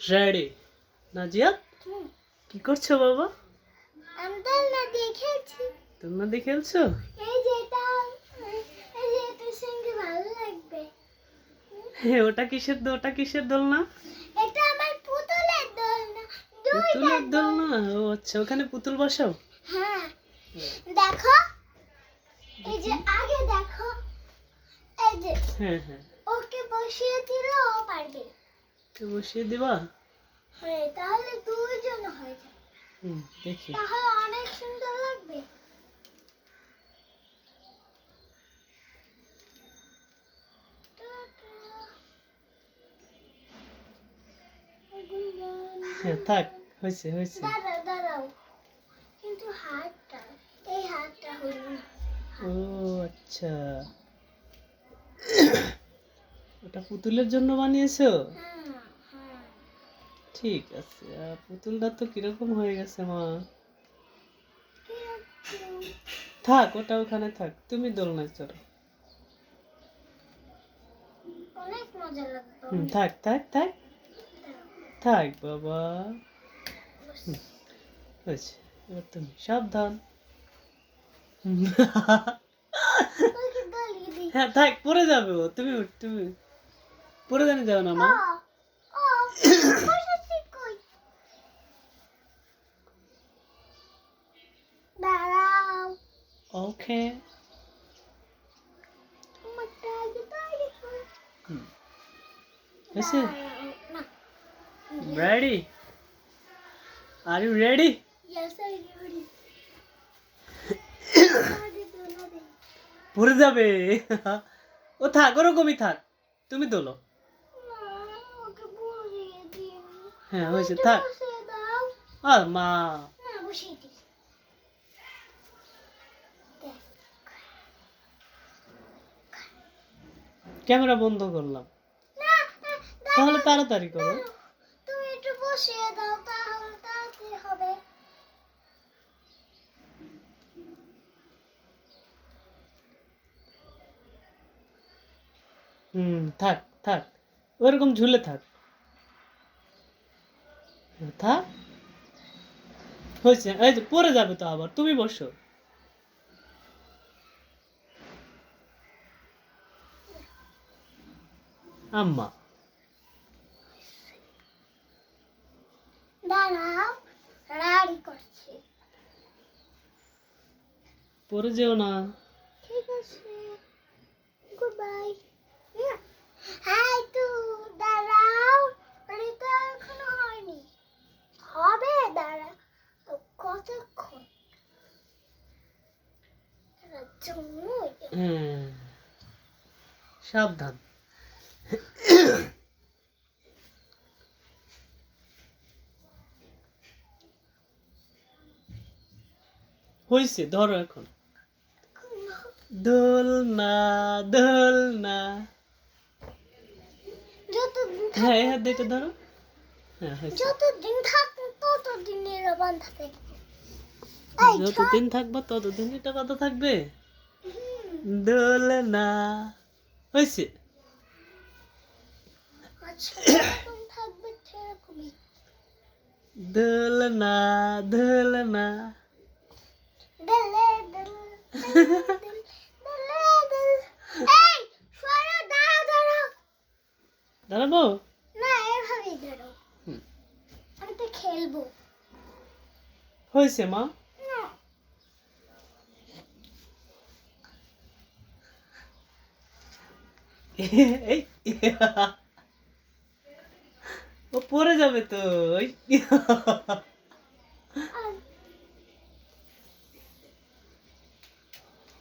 Ready Nazia. কি করছ বাবা? আমি তো না দেখেছি তোমরা দিয়ে খেলছো? এই যে এটা এই যে এটার সঙ্গে ভালো লাগবে। হ্যাঁ ওটা কিসের দোল ওটা কিসের দোল না এটা আমার পুতুলের দোল না দুইটা পুতুলের দোল। না ও আচ্ছা ওখানে পুতুল বসাও? হ্যাঁ। দেখো এই যে আগে দেখো এই যে হ্যাঁ হ্যাঁ। ওকে বসিয়ে দিলে ও পারবে। বসিয়ে দিবা? হ্যাঁ তাহলে দুইজন হয়ে যাবে। হুম দেখি। তাহলে অনেক সুন্দর লাগবে। হ্যাঁ থাক হয়েছে হয়েছে। দাঁড়াও দাঁড়াও। কিন্তু হাতটা এই হাতটা হলো না। ও আচ্ছা। ওটা পুতুলের জন্য বানিয়েছো? হ্যাঁ। ঠিক আছে পুতুলটা তো কীরকম হয়ে গেছে মা? থাক ওটা ওখানে থাক তুমি দোলনায় চলো। থাক থাক থাক। থাক বাবা। হয়েছে এবার তুমি সাবধান। হ্যাঁ থাক পরে যাবে তুমি তুমি। পরে জানি যাও না মা ও বসেছি কই দাঁড়াও হয় হুম হয়েছে দাঁড়াও, ready are you ready Yes, I ready. Dola. পড়ে যাবে ও থাক ওরকমই থাক তুমি দিন। হ্যাঁ হয়েছে থাক। আর মা। না, বসিয়ে দিই। দেখ, ক্যামেরা বন্ধ করলাম। তাহলে তাড়াতাড়ি করো। তুমি একটু বসিয়ে দাও তাহলে তাড়াতাড়ি হবে। হুম থাক থাক। ওরকম ঝুলে থাক। থাক। হয়েছে এই তো পড়ে যাবে তো আবার তুমি বসো। আম্মা। দাঁড়াও রাড়ি করছি। পড়ে যেও না। ঠিক আছে গুড বাই হাই টু দাঁড়াও এটা এখনও হয়নি। হবে দাঁড়া তো কতক্ষণ হ্যাঁ সাবধান। হয়েছে ধরো এখন। দোলনা দোলনা। হ্যাঁ এই হাত দিয়ে ধরো। হ্যাঁ যতদিন থাকবে ততদিন বান্ধা থাকবে। যতদিন থাকব ততদিন এটা কথা থাকবে। দোলনা। হয়েছে আচ্ছা যতদিন থাকবে সেরকমই দোলনা দোলনা দাঁড়াবো? না এভাবেই দাঁড়াও। আমি তো হয়েছে মা? এই। ও পরে যাবে তো। ওই